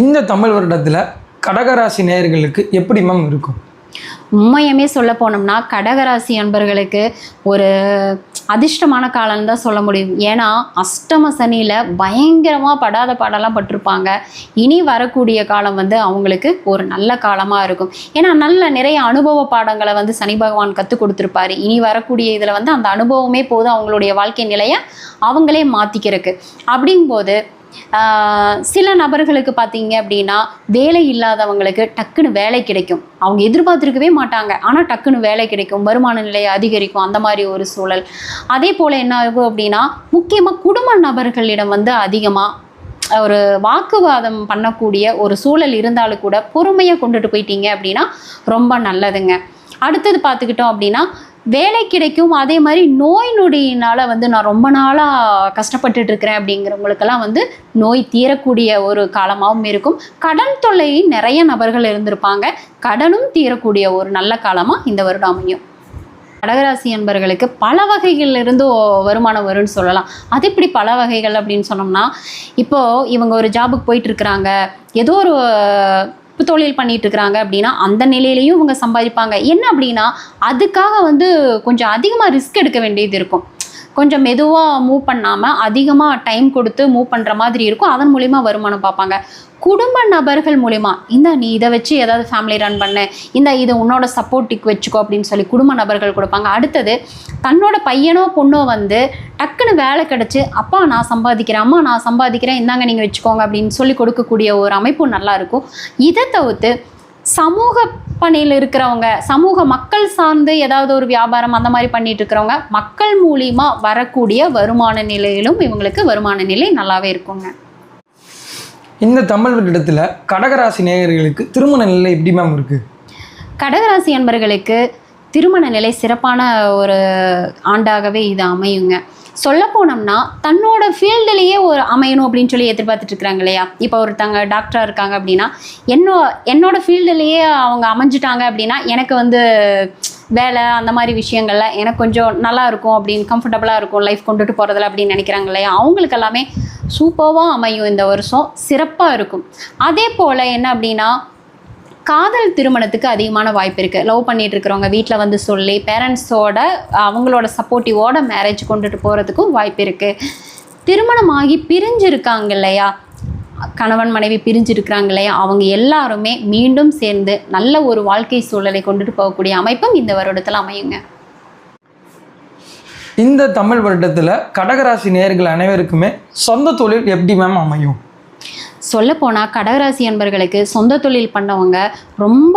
இந்த தமிழ் வருடத்தில் கடகராசி நேயர்களுக்கு எப்படி மேம் இருக்கும்? உண்மையுமே சொல்ல போனோம்னா கடகராசி அன்பர்களுக்கு ஒரு அதிர்ஷ்டமான காலம்னு தான் சொல்ல முடியும். ஏன்னா அஷ்டம சனியில் பயங்கரமாக படாத பாடெல்லாம் பட்டிருப்பாங்க. இனி வரக்கூடிய காலம் வந்து அவங்களுக்கு ஒரு நல்ல காலமாக இருக்கும். ஏன்னா நல்ல நிறைய அனுபவ பாடங்களை வந்து சனி பகவான் கற்றுக் கொடுத்துருப்பாரு. இனி வரக்கூடிய இதில் வந்து அந்த அனுபவமே போதும். அவங்களுடைய வாழ்க்கை நிலையை அவங்களே மாற்றிக்கிறதுக்கு அப்படிங்கும்போது சில நபர்களுக்கு பார்த்தீங்க அப்படின்னா வேலை இல்லாதவங்களுக்கு டக்குன்னு வேலை கிடைக்கும். அவங்க எதிர்பார்த்துருக்கவே மாட்டாங்க. ஆனால் டக்குன்னு வேலை கிடைக்கும். வருமான நிலை அதிகரிக்கும். அந்த மாதிரி ஒரு சூழல். அதே போல் என்ன ஆகும் அப்படின்னா முக்கியமாக குடும்ப நபர்களிடம் வந்து அதிகமாக ஒரு வாக்குவாதம் பண்ணக்கூடிய ஒரு சூழல் இருந்தாலும் கூட பொறுமையாக கொண்டுட்டு போயிட்டீங்க அப்படின்னா ரொம்ப நல்லதுங்க. அடுத்தது பார்த்துக்கிட்டோம் அப்படின்னா வேலை கிடைக்கும். அதே மாதிரி நோய் நொடியினால் வந்து நான் ரொம்ப நாளாக கஷ்டப்பட்டுட்டு இருக்கிறேன் அப்படிங்கிறவங்களுக்கெல்லாம் வந்து நோய் தீரக்கூடிய ஒரு காலமாகவும் இருக்கும். கடன் தொல்லை நிறைய நபர்கள் இருந்திருப்பாங்க. கடனும் தீரக்கூடிய ஒரு நல்ல காலமாக இந்த வருடம் அமையும். கடகராசி என்பர்களுக்கு பல வகைகளிலிருந்து வருமானம் வரும்னு சொல்லலாம். அது எப்படி பல வகைகள் அப்படின்னு சொன்னோம்னா இப்போது இவங்க ஒரு ஜாபுக்கு போயிட்டு இருக்கிறாங்க. ஏதோ ஒரு தொழில் பண்ணிட்டு இருக்கிறாங்க அப்படின்னா அந்த நிலையிலையும் இவங்க சம்பாதிப்பாங்க. என்ன அப்படின்னா அதுக்காக வந்து கொஞ்சம் அதிகமாக ரிஸ்க் எடுக்க வேண்டியது இருக்கும். கொஞ்சம் மெதுவாக மூவ் பண்ணாமல் அதிகமாக டைம் கொடுத்து மூவ் பண்ணுற மாதிரி இருக்கும். அதன் மூலிமா வருமானம் பார்ப்பாங்க. குடும்ப நபர்கள் மூலிமா இந்த நீ இதை வச்சு ஏதாவது ஃபேமிலி ரன் பண்ணு. இந்த இது உன்னோட சப்போர்ட்டுக்கு வச்சுக்கோ அப்படின்னு சொல்லி குடும்ப நபர்கள் கொடுப்பாங்க. அடுத்தது தன்னோட பையனோ பொண்ணோ வந்து டக்குன்னு வேலை கிடச்சி அப்பா நான் சம்பாதிக்கிறேன் அம்மா நான் சம்பாதிக்கிறேன் இந்தாங்க நீங்கள் வச்சுக்கோங்க அப்படின்னு சொல்லி கொடுக்கக்கூடிய ஒரு அமைப்பு நல்லாயிருக்கும் இதை தவிர்த்து சமூக பணியில் இருக்கிறவங்க சமூக மக்கள் சார்ந்து ஏதாவது ஒரு வியாபாரம் அந்த மாதிரி பண்ணிட்டு இருக்கிறவங்க மக்கள் மூலியமா வரக்கூடிய வருமான நிலையிலும் இவங்களுக்கு வருமான நிலை நல்லாவே இருக்குங்க. இந்த தமிழ் வருடத்தில் கடகராசி நேயர்களுக்கு திருமண நிலை எப்படி மேம் இருக்குது கடகராசி அன்பர்களுக்கு திருமண நிலை சிறப்பான ஒரு ஆண்டாகவே இது அமையுங்க. சொல்ல போனோம்னா தன்னோட ஃபீல்டுலேயே ஒரு அமையணும் அப்படின்னு சொல்லி எதிர்பார்த்துட்டு இருக்கிறாங்க இல்லையா? இப்போ ஒருத்தங்க டாக்டராக இருக்காங்க அப்படின்னா என்னோ என்னோட ஃபீல்டுலேயே அவங்க அமைஞ்சிட்டாங்க அப்படின்னா எனக்கு வந்து வேலை அந்த மாதிரி விஷயங்கள்ல எனக்கு கொஞ்சம் நல்லா இருக்கும் அப்படின்னு கம்ஃபர்டபுளாக இருக்கும் லைஃப் கொண்டுட்டு போகிறதுல அப்படின்னு நினைக்கிறாங்க இல்லையா? அவங்களுக்கு எல்லாமே சூப்பராக அமையும் இந்த வருஷம். சிறப்பாக இருக்கும். அதே போல் என்ன அப்படின்னா காதல் திருமணத்துக்கு அதிகமான வாய்ப்பு இருக்குது லவ் பண்ணிட்டு இருக்கிறவங்க வீட்டில் வந்து சொல்லி பேரண்ட்ஸோட அவங்களோட சப்போர்ட்டிவோட மேரேஜ் கொண்டுட்டு போகிறதுக்கும் வாய்ப்பு இருக்குது திருமணமாகி பிரிஞ்சிருக்காங்க இல்லையா? கணவன் மனைவி பிரிஞ்சிருக்கிறாங்க இல்லையா? அவங்க எல்லாருமே மீண்டும் சேர்ந்து நல்ல ஒரு வாழ்க்கை சூழலை கொண்டுட்டு போகக்கூடிய அமைப்பும் இந்த வருடத்தில் அமையுங்க. இந்த தமிழ் வருடத்தில் கடகராசி நேர்கள் அனைவருக்குமே சொந்த தொழில் எப்படி மேம் அமையும்? சொல்லப்போனால் கடகராசி அன்பர்களுக்கு சொந்த தொழில் பண்ணவங்க ரொம்ப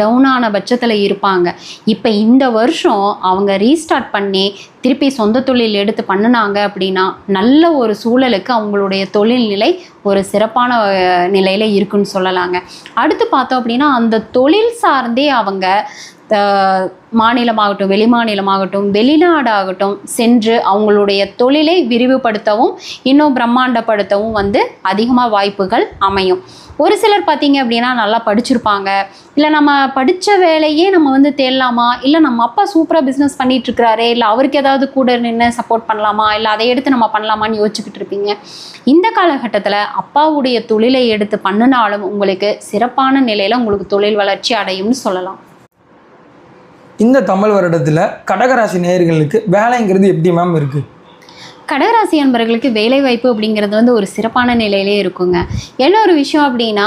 டவுனான பட்சத்தில் இருப்பாங்க. இப்போ இந்த வருஷம் அவங்க ரீஸ்டார்ட் பண்ணி திருப்பி சொந்த தொழில் எடுத்து பண்ணினாங்க அப்படின்னா நல்ல ஒரு சூழலுக்கு அவங்களுடைய தொழில்நிலை ஒரு சிறப்பான நிலையில் இருக்குன்னு சொல்லலாங்க. அடுத்து பார்த்தோம் அப்படின்னா அந்த தொழில் சார்ந்தே அவங்க மாநிலமாகட்டும் வெளிமாநிலமாகட்டும் வெளிநாடாகட்டும் சென்று அவங்களுடைய தொழிலை விரிவுபடுத்தவும் இன்னும் பிரம்மாண்டப்படுத்தவும் வந்து அதிகமாக வாய்ப்புகள் அமையும். ஒரு சிலர் பார்த்தீங்க அப்படின்னா நல்லா படிச்சிருப்பாங்க. இல்லை நம்ம படித்த வேலையே நம்ம வந்து தேடலாமா? இல்லை நம்ம அப்பா சூப்பராக பிஸ்னஸ் பண்ணிட்டு இருக்கிறாரே இல்லை அவருக்கு ஏதாவது கூட நின்று சப்போர்ட் பண்ணலாமா? இல்லை அதை எடுத்து நம்ம பண்ணலாமான்னு யோசிச்சுக்கிட்டு இருப்பீங்க. இந்த காலகட்டத்தில் அப்பாவுடைய தொழிலை எடுத்து பண்ணினாலும் உங்களுக்கு சிறப்பான நிலையில் உங்களுக்கு தொழில் வளர்ச்சி அடையும்னு சொல்லலாம். இந்த தமிழ் வருடத்தில் கடகராசி நேயர்களுக்கு வேலைங்கிறது எப்படி மேம் இருக்குது கடகராசி அன்பர்களுக்கு வேலைவாய்ப்பு அப்படிங்கிறது வந்து ஒரு சிறப்பான நிலையிலே இருக்குங்க. என்ன ஒரு விஷயம் அப்படின்னா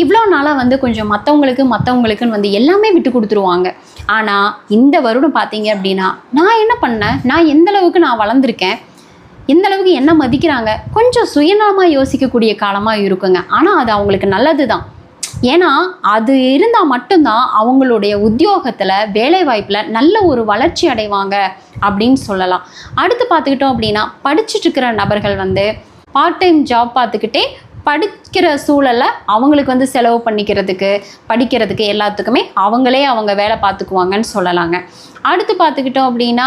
இவ்வளோ நாளாக வந்து கொஞ்சம் மற்றவங்களுக்கு மற்றவங்களுக்குன்னு வந்து எல்லாமே விட்டு கொடுத்துருவாங்க. ஆனால் இந்த வருடம் பார்த்தீங்க அப்படின்னா நான் என்ன பண்ணேன்? நான் எந்த அளவுக்கு நான் வளர்ந்துருக்கேன்? எந்த அளவுக்கு என்ன மதிக்கிறாங்க? கொஞ்சம் சுயநலமாக யோசிக்கக்கூடிய காலமாக இருக்குங்க. ஆனால் அது அவங்களுக்கு நல்லது தான் ஏன்னா அது இருந்தால் மட்டும்தான் அவங்களுடைய உத்தியோகத்தில் வேலைவாய்ப்பில் நல்ல ஒரு வளர்ச்சி அடைவாங்க அப்படின்னு சொல்லலாம். அடுத்து பார்த்துக்கிட்டோம் அப்படின்னா படிச்சுட்டு இருக்கிற நபர்கள் வந்து பார்ட் டைம் ஜாப் பார்த்துக்கிட்டே படிக்கிற சூழலை அவங்களுக்கு வந்து செலவு பண்ணிக்கிறதுக்கு படிக்கிறதுக்கு எல்லாத்துக்குமே அவங்களே அவங்க வேலை பார்த்துக்குவாங்கன்னு சொல்லலாங்க. அடுத்து பார்த்துக்கிட்டோம் அப்படின்னா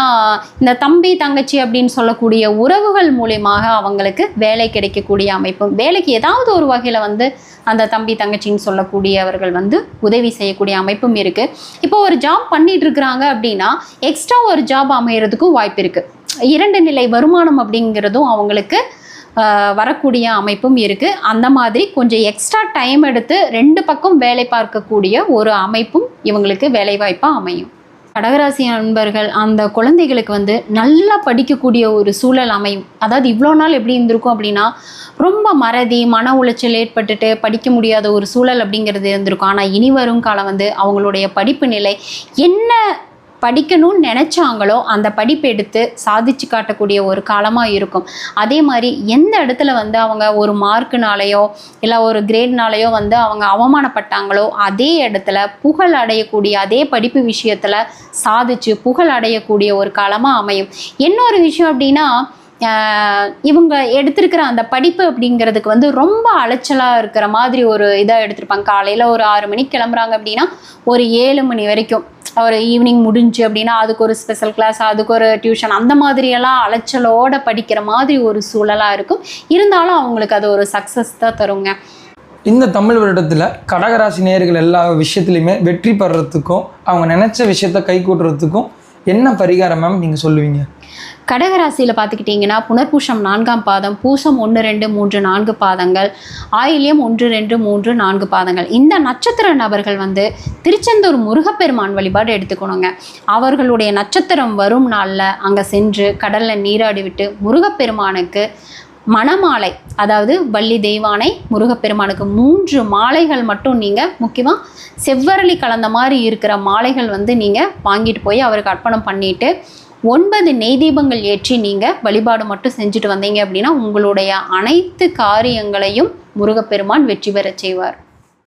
இந்த தம்பி தங்கச்சி அப்படின்னு சொல்லக்கூடிய உறவுகள் மூலியமாக அவங்களுக்கு வேலை கிடைக்கக்கூடிய அமைப்பும் வேலைக்கு ஏதாவது ஒரு வகையில் வந்து அந்த தம்பி தங்கச்சின்னு சொல்லக்கூடியவர்கள் வந்து உதவி செய்யக்கூடிய அமைப்பும் இருக்குது இப்போ ஒரு ஜாப் பண்ணிட்டு இருக்கிறாங்க அப்படின்னா எக்ஸ்ட்ரா ஒரு ஜாப் அமையறதுக்கும் வாய்ப்பு இருக்குது இரண்டு நிலை வருமானம் அப்படிங்கிறதும் அவங்களுக்கு வரக்கூடிய அமைப்பும் இருக்குது அந்த மாதிரி கொஞ்சம் எக்ஸ்ட்ரா டைம் எடுத்து ரெண்டு பக்கம் வேலை பார்க்கக்கூடிய ஒரு அமைப்பும் இவங்களுக்கு வேலைவாய்ப்பாக அமையும். கடகராசி நண்பர்கள் அந்த குழந்தைகளுக்கு வந்து நல்லா படிக்கக்கூடிய ஒரு சூழல் அமையும். அதாவது இவ்வளோ நாள் எப்படி இருந்திருக்கும் அப்படின்னா ரொம்ப மறதி மன உளைச்சல் ஏற்பட்டுட்டு படிக்க முடியாத ஒரு சூழல் அப்படிங்கிறது இருந்திருக்கும். ஆனால் இனி வரும் காலம் வந்து அவங்களுடைய படிப்பு நிலை என்ன படிக்கணும்னு நினச்சாங்களோ அந்த படிப்பு எடுத்து சாதிச்சு காட்டக்கூடிய ஒரு காலமாக இருக்கும். அதே மாதிரி எந்த இடத்துல வந்து அவங்க ஒரு மார்க்குனாலேயோ இல்லை ஒரு கிரேட்னாலேயோ வந்து அவங்க அவமானப்பட்டாங்களோ அதே இடத்துல புகழ் அடையக்கூடிய அதே படிப்பு விஷயத்தில் சாதிச்சு புகழ் அடையக்கூடிய ஒரு காலமாக அமையும். இன்னொரு விஷயம் அப்படின்னா இவங்க எடுத்திருக்கிற அந்த படிப்பு அப்படிங்கிறதுக்கு வந்து ரொம்ப அலைச்சலாக இருக்கிற மாதிரி ஒரு இதாக எடுத்திருப்பாங்க. காலையில் ஒரு ஆறு மணிக்கு கிளம்புறாங்க அப்படின்னா ஒரு ஏழு மணி வரைக்கும். ஒரு ஈவினிங் முடிஞ்சு அப்படின்னா அதுக்கு ஒரு ஸ்பெஷல் கிளாஸ் அதுக்கு ஒரு டியூஷன் அந்த மாதிரியெல்லாம் அலைச்சலோட படிக்கிற மாதிரி ஒரு சூழலாக இருக்கும். இருந்தாலும் அவங்களுக்கு அது ஒரு சக்ஸஸ் தான் தருங்க. இந்த தமிழ் வருடத்தில் கடகராசி நேர்கள் எல்லா விஷயத்துலையுமே வெற்றி பெறத்துக்கும் அவங்க நினச்ச விஷயத்த கை கூட்டுறதுக்கும் என்ன பரிகாரம் மேம் நீங்கள் சொல்லுவீங்க? கடகராசியில் பார்த்துக்கிட்டிங்கன்னா புனர்பூஷம் நான்காம் பாதம் பூசம் ஒன்று ரெண்டு மூன்று நான்கு பாதங்கள் ஆயில்யம் ஒன்று ரெண்டு மூன்று நான்கு பாதங்கள். இந்த நட்சத்திர நபர்கள் வந்து திருச்செந்தூர் முருகப்பெருமான் வழிபாடு எடுத்துக்கணுங்க. அவர்களுடைய நட்சத்திரம் வரும் நாளில் அங்கே சென்று கடலில் நீராடி விட்டு முருகப்பெருமானுக்கு மணமாலை அதாவது வள்ளி தெய்வானை முருகப்பெருமானுக்கு மூன்று மாலைகள் மட்டும் நீங்கள் முக்கியமாக செவ்வரளி கலந்த மாதிரி இருக்கிற மாலைகள் வந்து நீங்கள் வாங்கிட்டு போய் அவருக்கு அர்ப்பணம் பண்ணிட்டு ஒன்பது நெய் தீபங்கள் ஏற்றி நீங்கள் வழிபாடு மட்டும் செஞ்சுட்டு வந்தீங்க அப்படின்னா உங்களுடைய அனைத்து காரியங்களையும் முருகப்பெருமான் வெற்றி பெறச் செய்வார்.